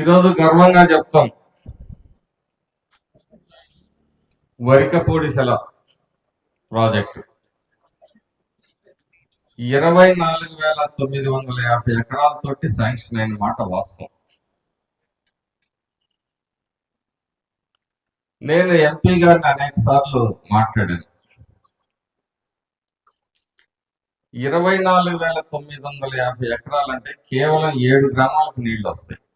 ఈరోజు గర్వంగా చెప్తాం. వరికపూడిసెల ప్రాజెక్టు. ఇరవై నాలుగు వేల తొమ్మిది వందల యాభై ఎకరాలతోటి శాంక్షన్ అయిన మాట వాస్తవం. నేను ఎంపీ గారిని అనేక సార్లు మాట్లాడాను. ఇరవై నాలుగు వేల తొమ్మిది వందల యాభై ఎకరాలంటే కేవలం ఏడు గ్రామాలకు నీళ్ళు వస్తాయి.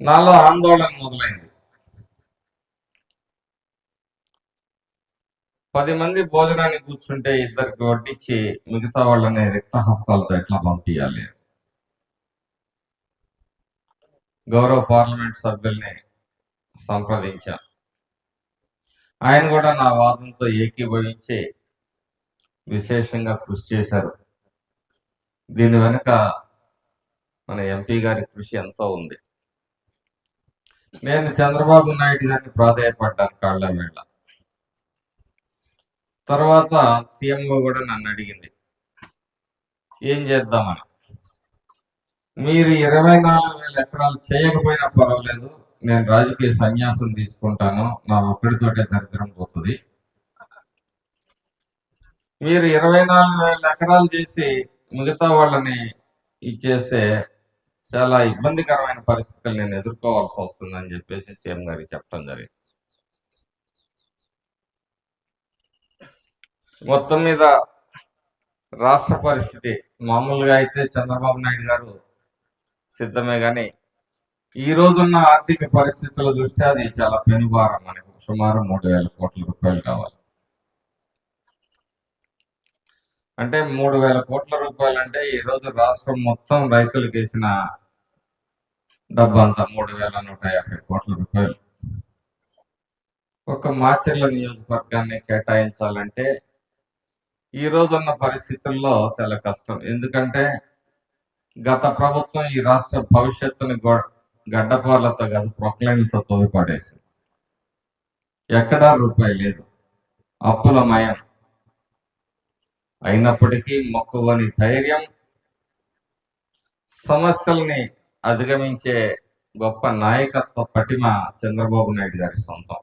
నాలో ఆందోళన మొదలైంది. పది మంది భోజనానికి కూర్చుంటే ఇద్దరికి వడ్డించి మిగతా వాళ్ళని రిక్తహస్తాలతో ఎట్లా పంపించాలి గౌరవ పార్లమెంట్ సభ్యుల్ని సంప్రదించా. ఆయన కూడా నా వాదంతో ఏకీభవించి విశేషంగా కృషి చేశారు. దీని వెనుక మన ఎంపీ గారి కృషి ఎంతో ఉంది. నేను చంద్రబాబు నాయుడు గారిని ప్రాధాయపడ్డాను కాళ్ళ వేళ తర్వాత సీఎంఓ కూడా నన్ను అడిగింది. ఏం చేద్దామని? మీరు ఇరవై నాలుగు వేల ఎకరాలు చేయకపోయినా పర్వాలేదు నేను రాజకీయ సన్యాసం తీసుకుంటాను నా ఒక్కడితోటే దరిద్రం పోతుంది. మీరు ఇరవై నాలుగు వేల ఎకరాలు చేసి మిగతా వాళ్ళని ఇచ్చేస్తే చాలా ఇబ్బందికరమైన పరిస్థితులు నేను ఎదుర్కోవాల్సి వస్తుందని చెప్పేసి సీఎం గారికి చెప్పడం జరిగింది. మొత్తం మీద రాష్ట్ర పరిస్థితి మామూలుగా అయితే చంద్రబాబు నాయుడు గారు సిద్ధమే కానీ ఈ రోజున్న ఆర్థిక పరిస్థితుల దృష్ట్యా అది చాలా పెనుభారం మనకు. సుమారు మూడు వేల కోట్ల రూపాయలు కావాలి. అంటే మూడు వేల కోట్ల రూపాయలు అంటే ఈ రోజు రాష్ట్రం మొత్తం రైతులకు వేసిన డబ్బంతా మూడు వేల నూట యాభై కోట్ల రూపాయలు. ఒక మాచర్ల నియోజకవర్గాన్ని కేటాయించాలంటే ఈ రోజున్న పరిస్థితుల్లో చాలా కష్టం. ఎందుకంటే గత ప్రభుత్వం ఈ రాష్ట్ర భవిష్యత్తుని గొ- గడ్డపార్లతో కాదు ప్రొక్లైన్లతో తోడిపడేసింది. ఎక్కడా రూపాయి లేదు. అప్పుల మయం. అయినప్పటికీ మొక్కువని ధైర్యం సమస్యల్ని అధిగమించే గొప్ప నాయకత్వ పటిమ చంద్రబాబు నాయుడు గారి సొంతం.